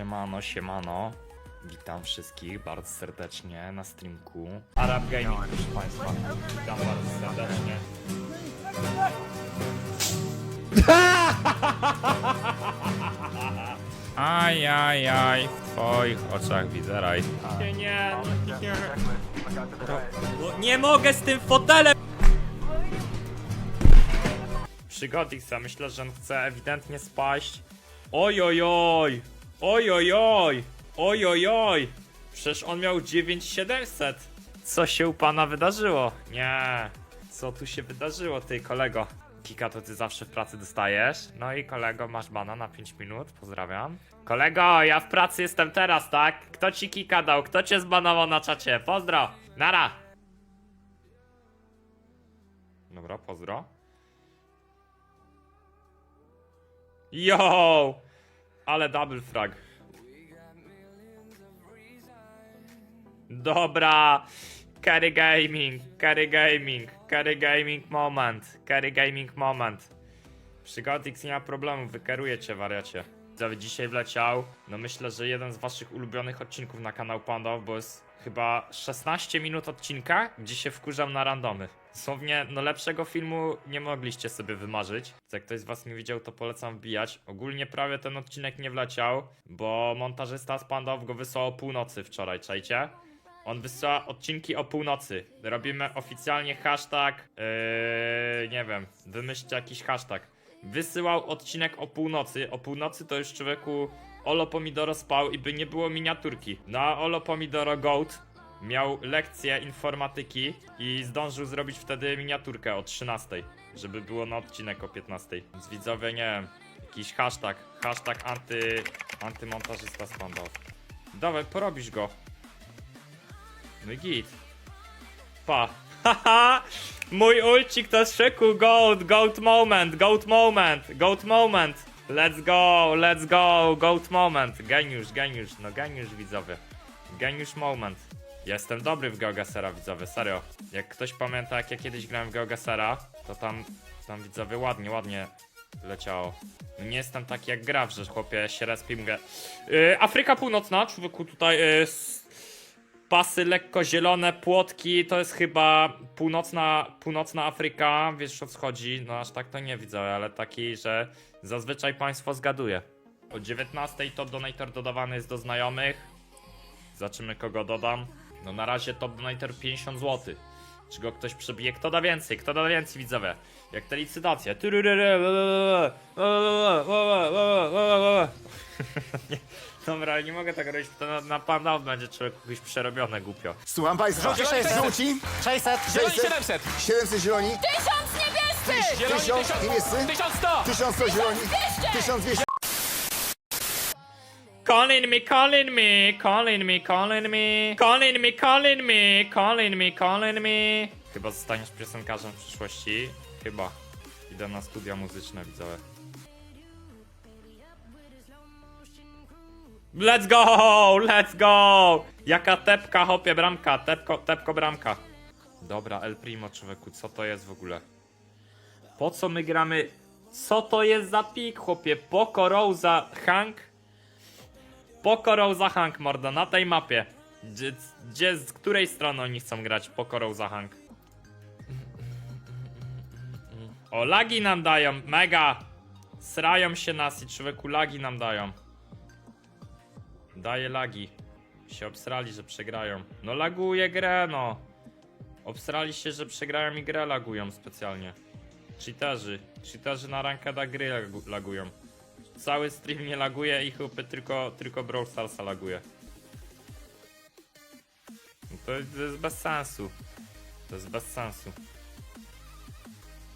Siemano, siemano. Witam wszystkich bardzo serdecznie na streamku. Arab Gaming, proszę Państwa. Witam bardzo serdecznie. Aj, aj, aj, w twoich oczach widzę raj. Nie, nie, no, nie. No, nie mogę z tym fotelem! Przygodik myślę, że on chce ewidentnie spaść. Oj, oj, oj! Oj, oj, oj! Oj, oj, oj! Przecież on miał 9700. Co się u pana wydarzyło? Nie. Co tu się wydarzyło, ty kolego? Kika to ty zawsze w pracy dostajesz. No i kolego, masz bana na 5 minut. Pozdrawiam. Kolego, ja w pracy jestem teraz, tak? Kto ci kika dał? Kto cię zbanował na czacie? Pozdro! Nara! Dobra, pozdro. Yo! Ale double frag. Dobra. Carry gaming, carry gaming, carry gaming moment, carry gaming moment. Przygotix nie ma problemu, wykeruję cię wariacie. Widzowie, dzisiaj wleciał, no myślę, że jeden z waszych ulubionych odcinków na kanał Pandow, bo jest chyba 16 minut odcinka, gdzie się wkurzam na randomy. Dosłownie, no lepszego filmu nie mogliście sobie wymarzyć. Jak ktoś z was nie widział, to polecam wbijać. Ogólnie prawie ten odcinek nie wleciał, bo montażysta z Pandow go wysłał o północy wczoraj, czajcie? On wysyła odcinki o północy. Robimy oficjalnie hashtag. Yy, nie wiem, wymyślcie jakiś hashtag. Wysyłał odcinek o północy. O północy to już człowieku Olo Pomidoro spał i by nie było miniaturki. Na Olo Pomidoro Goat miał lekcję informatyki i zdążył zrobić wtedy miniaturkę o 13, żeby było na odcinek o 15. Więc widzowie, nie wiem, jakiś hashtag. Hashtag anty, antymontażysta z Pandow. Dawaj, porobisz go. No i git. Pa. Haha! Mój ulcik to szyku, goat, goat moment, goat moment, goat moment. Let's go, let's go, goat moment. Geniusz, geniusz, no geniusz widzowie. Geniusz moment. Jestem dobry w Geogasera widzowie, serio. Jak ktoś pamięta jak ja kiedyś grałem w Geogasera, to tam, tam widzowie ładnie, ładnie leciało. No nie jestem taki jak Graf, że chłopie się respi mówię. Yy, Afryka Północna, człowieku tutaj yy, pasy lekko zielone, płotki, to jest chyba północna, północna Afryka, wiesz o co chodzi, no aż tak to nie widzę, ale taki, że zazwyczaj państwo zgaduje. O 19 top donator dodawany jest do znajomych. Zobaczymy kogo dodam. No na razie top donator 50 zł. Czy go ktoś przebije? Kto da więcej? Kto da więcej widzowie? Jak te licytacje. Nie, Dobra, ale nie mogę tak robić, to na, na pan będzie człowiek jakieś przerobione głupio. Słucham państwa. Żółci 600. Żółci, 600. Zieloni 600. 700! 700 zieloni, Tysiąc niebiescy! Zieloni Tysiąc 1000! niebiescy. 1100! 1100 zieloni, 1200. Calling me, calling me, calling me, calling me, calling me, calling me, calling me, calling me. Chyba zostaniesz piosenkarzem w przyszłości. Chyba. Idę na studia muzyczne, widzowie. Let's go! Let's go! Jaka tepka, hopie, bramka, tepko, tepko, bramka. Dobra, El Primo, człowieku, co to jest w ogóle? Po co my gramy? Co to jest za pik, chłopie? Poco, Rosa, Hank? Poco Rosa Hank, mordo, na tej mapie. Gdzie, gdzie, z której strony oni chcą grać Poco Rosa Hank? O, lagi nam dają, mega! Srają się nas i człowieku lagi nam dają. Daje lagi. Się obsrali, że przegrają. No laguje grę, no. Obsrali się, że przegrają i grę lagują specjalnie. Cheaterzy. Cheaterzy na rankeda gry lagu- lagują. Cały stream nie laguje i chłopy tylko, tylko Brawl Starsa laguje. No To, to jest bez sensu. To jest bez sensu.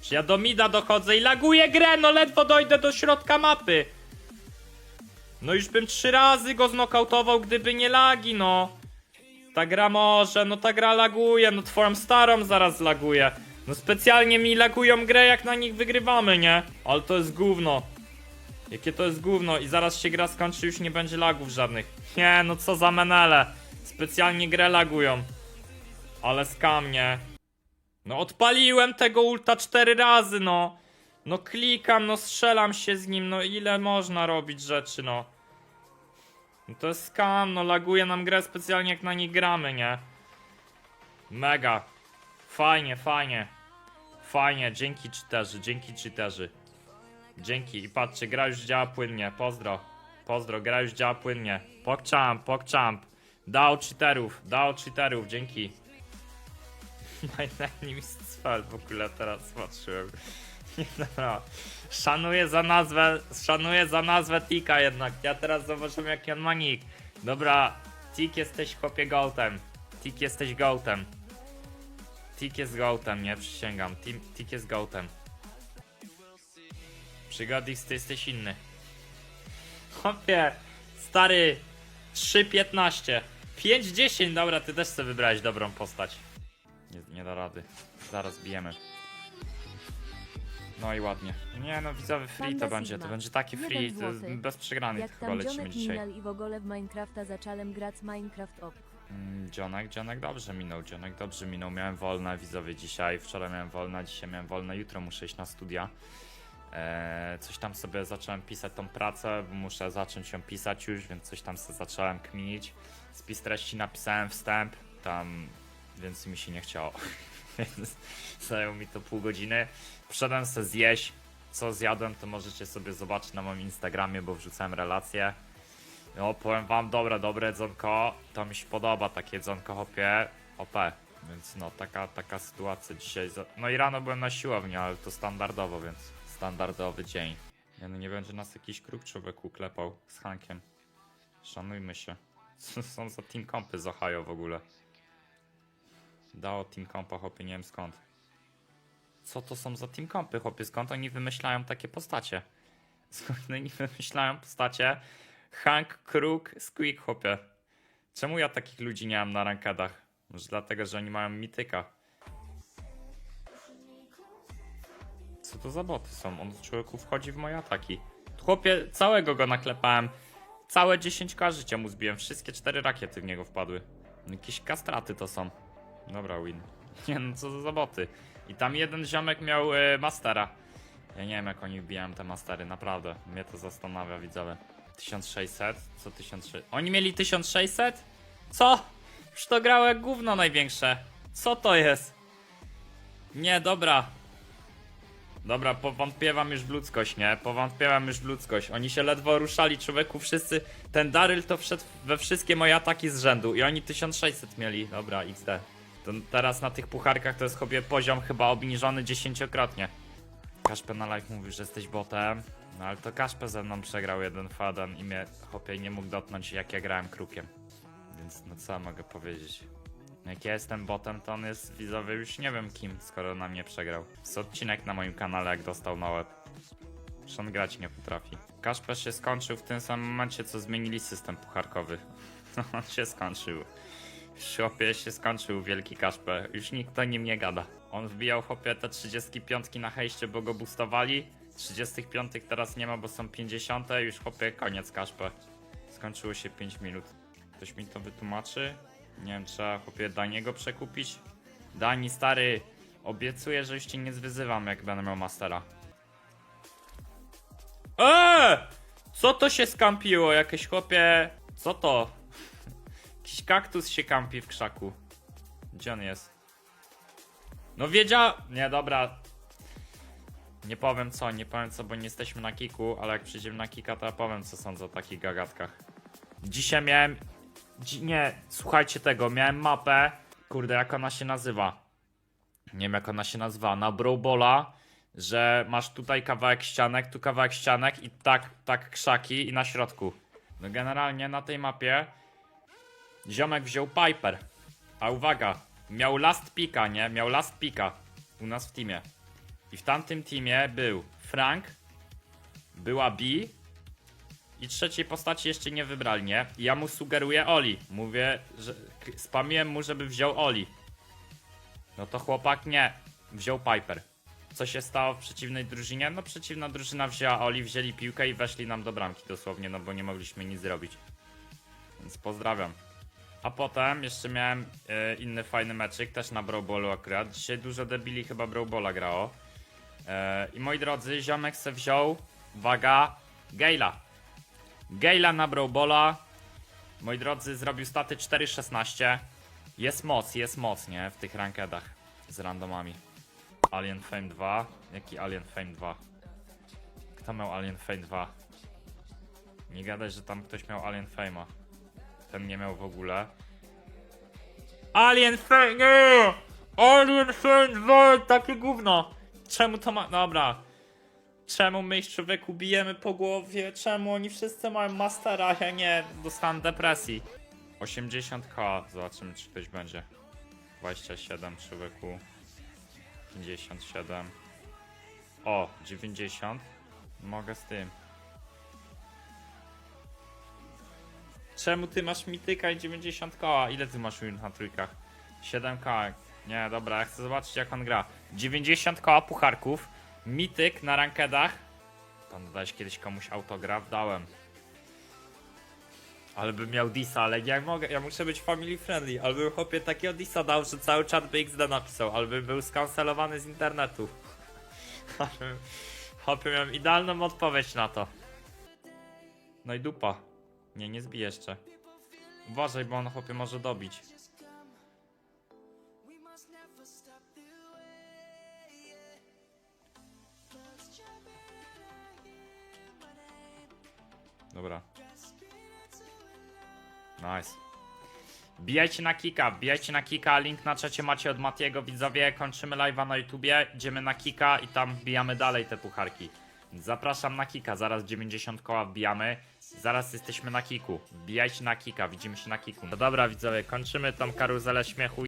Czy ja do mida dochodzę i laguję grę, no ledwo dojdę do środka mapy. No już bym trzy razy go znokautował, gdyby nie lagi, no. Ta gra może, no ta gra laguje, no twoją starą zaraz laguje. No specjalnie mi lagują grę, jak na nich wygrywamy, nie? Ale to jest gówno. Jakie to jest gówno i zaraz się gra skończy, już nie będzie lagów żadnych. Nie, no co za menele. Specjalnie grę lagują. Ale skam, nie? No odpaliłem tego ulta cztery razy, no. No klikam, no strzelam się z nim, no ile można robić rzeczy, no. No to jest skam, no laguje nam grę specjalnie jak na niej gramy, nie? Mega. Fajnie, fajnie. Fajnie, dzięki cheaterzy, dzięki cheaterzy. Dzięki i patrzcie, gra już działa płynnie, pozdro. Pozdro, gra już działa płynnie. Pokchamp, pokchamp. Dał cheaterów, dał cheaterów, dzięki. My name is Spell w ogóle teraz patrzyłem. Dobra. Szanuję za nazwę, szanuję za nazwę Tika jednak. Ja teraz zobaczymy jaki on ma nick. Dobra, Tik jesteś chłopie gołtem. Tik jesteś gołtem. Tik jest gołtem, nie? Przysięgam. Tik jest gołtem. Przygodix, ty jesteś inny. Chłopie, stary, 3.15. 5.10, dobra, ty też sobie wybrałeś dobrą postać. Nie, nie da rady. Zaraz bijemy. No i ładnie. Nie no, widzowy free to Panda będzie, to Sigma. będzie taki Jeden free, to złoty. bez przegranych Jak chyba tam lecimy dzionek dzisiaj. minął i w ogóle w Minecrafta zacząłem grać Minecraft op. Mm, Dzionek, dzionek dobrze minął, dzionek dobrze minął. Miałem wolne widzowie dzisiaj, wczoraj miałem wolne, dzisiaj miałem wolne, jutro muszę iść na studia. Eee, coś tam sobie zacząłem pisać tą pracę, bo muszę zacząć ją pisać już, więc coś tam sobie zacząłem kminić. Spis treści napisałem wstęp, tam więc mi się nie chciało. więc zajęło mi to pół godziny. Przyszedłem sobie zjeść. Co zjadłem, to możecie sobie zobaczyć na moim Instagramie, bo wrzucałem relacje. No, powiem wam, dobre, dobre jedzonko. To mi się podoba, takie jedzonko hopie. OP. Więc no, taka, taka sytuacja dzisiaj. No i rano byłem na siłowni, ale to standardowo, więc standardowy dzień. Nie, no nie będzie nas jakiś kruk człowieku klepał z Hankiem. Szanujmy się. Co są za team kompy z Ohio w ogóle? Dało team kompa, chłopie, nie wiem skąd. Co to są za team kompy, chłopie? Skąd oni wymyślają takie postacie? Skąd oni wymyślają postacie? Hank, Kruk, Squeak, chłopie. Czemu ja takich ludzi nie mam na rankedach? Może dlatego, że oni mają mityka. Co to za boty są? On człowieku wchodzi w moje ataki. Chłopie, całego go naklepałem. Całe 10k życia mu zbiłem. Wszystkie cztery rakiety w niego wpadły. Jakieś kastraty to są. Dobra, win. Nie no, co za boty. I tam jeden ziomek miał e, mastera. Ja nie wiem jak oni wbijają te mastery, naprawdę. Mnie to zastanawia, widzowie. 1600? Co 1600? Oni mieli 1600? Co? Już to grało gówno największe. Co to jest? Nie, dobra. Dobra, powątpiewam już w ludzkość, nie? Powątpiewam już w ludzkość. Oni się ledwo ruszali, człowieku, wszyscy... Ten Daryl to wszedł we wszystkie moje ataki z rzędu i oni 1600 mieli. Dobra, XD. To teraz na tych pucharkach to jest sobie poziom chyba obniżony dziesięciokrotnie. Kaszpe na live mówił, że jesteś botem. No ale to Kaszpe ze mną przegrał jeden fadan i mnie chłopie nie mógł dotknąć jak ja grałem krukiem. Więc no co mogę powiedzieć. Jak ja jestem botem, to on jest widzowy już nie wiem kim, skoro na mnie przegrał. Jest odcinek na moim kanale, jak dostał na łeb. Że on grać nie potrafi. Kaszper się skończył w tym samym momencie, co zmienili system pucharkowy. on się skończył. Już chłopie się skończył wielki Kaszper. Już nikt o nim nie gada. On wbijał chłopie te 35 na hejście, bo go boostowali. 35 teraz nie ma, bo są 50. Już chłopie koniec Kaszper. Skończyło się 5 minut. Ktoś mi to wytłumaczy? Nie wiem, trzeba chłopie Daniego przekupić. Dani stary, obiecuję, że już cię nie zwyzywam, jak będę miał mastera. Eee! Co to się skampiło? Jakieś chłopie. Co to? Jakiś kaktus się kampi w krzaku. Gdzie on jest? No wiedział. Nie, dobra. Nie powiem co, nie powiem co, bo nie jesteśmy na kiku, ale jak przyjdziemy na kika, to ja powiem co sądzę o takich gagatkach. Dzisiaj miałem. Nie, słuchajcie tego, miałem mapę. Kurde, jak ona się nazywa? Nie wiem jak ona się nazywa. Na Browbola, że masz tutaj kawałek ścianek, tu kawałek ścianek i tak, tak krzaki i na środku. No generalnie na tej mapie ziomek wziął Piper. A uwaga, miał last pika, nie? Miał last pika u nas w teamie. I w tamtym teamie był Frank, była B i trzeciej postaci jeszcze nie wybrali, nie? Ja mu sugeruję Oli. Mówię, że spamiłem mu, żeby wziął Oli. No to chłopak nie, wziął Piper. Co się stało w przeciwnej drużynie? No przeciwna drużyna wzięła Oli, wzięli piłkę i weszli nam do bramki dosłownie, no bo nie mogliśmy nic zrobić. Więc pozdrawiam. A potem jeszcze miałem e, inny fajny meczyk, też na Brawlballu akurat. Dzisiaj dużo debili chyba Brawlballa grało. E, I moi drodzy, ziomek se wziął, uwaga, Gale'a. Gale'a na Brawlballa Moi drodzy, zrobił staty 4.16. Jest moc, jest moc, nie? W tych rankedach z randomami. Alien Fame 2. Jaki Alien Fame 2? Kto miał Alien Fame 2? Nie gadać, że tam ktoś miał Alien Fame'a. Ten nie miał w ogóle. Alien Fame, nie! Alien Fame 2, takie gówno! Czemu to ma... Dobra. Czemu my ich człowieku bijemy po głowie? Czemu oni wszyscy mają mastera, ja nie? Dostałem depresji. 80k, zobaczymy czy ktoś będzie. 27 człowieku. 57. O, 90. Mogę z tym. Czemu ty masz mityka i 90 koła? Ile ty masz win na trójkach? 7k. Nie, dobra, ja chcę zobaczyć jak on gra. 90 koła pucharków. Mityk na rankedach. Pan dałeś kiedyś komuś autograf? Dałem. Ale bym miał disa, ale jak mogę, ja muszę być family friendly. Ale bym chłopie takiego disa dał, że cały czat by XD napisał. Ale bym był skancelowany z internetu. Chłopie miałem idealną odpowiedź na to. No i dupa. Nie, nie zbij jeszcze. Uważaj, bo on chłopie może dobić. Dobra. Nice. Bijajcie na kika, bijajcie na kika, link na czacie macie od Matiego, widzowie, kończymy live'a na YouTubie, idziemy na kika i tam wbijamy dalej te pucharki. Zapraszam na kika, zaraz 90 koła wbijamy, zaraz jesteśmy na kiku, wbijajcie na kika, widzimy się na kiku. No dobra widzowie, kończymy tą karuzelę śmiechu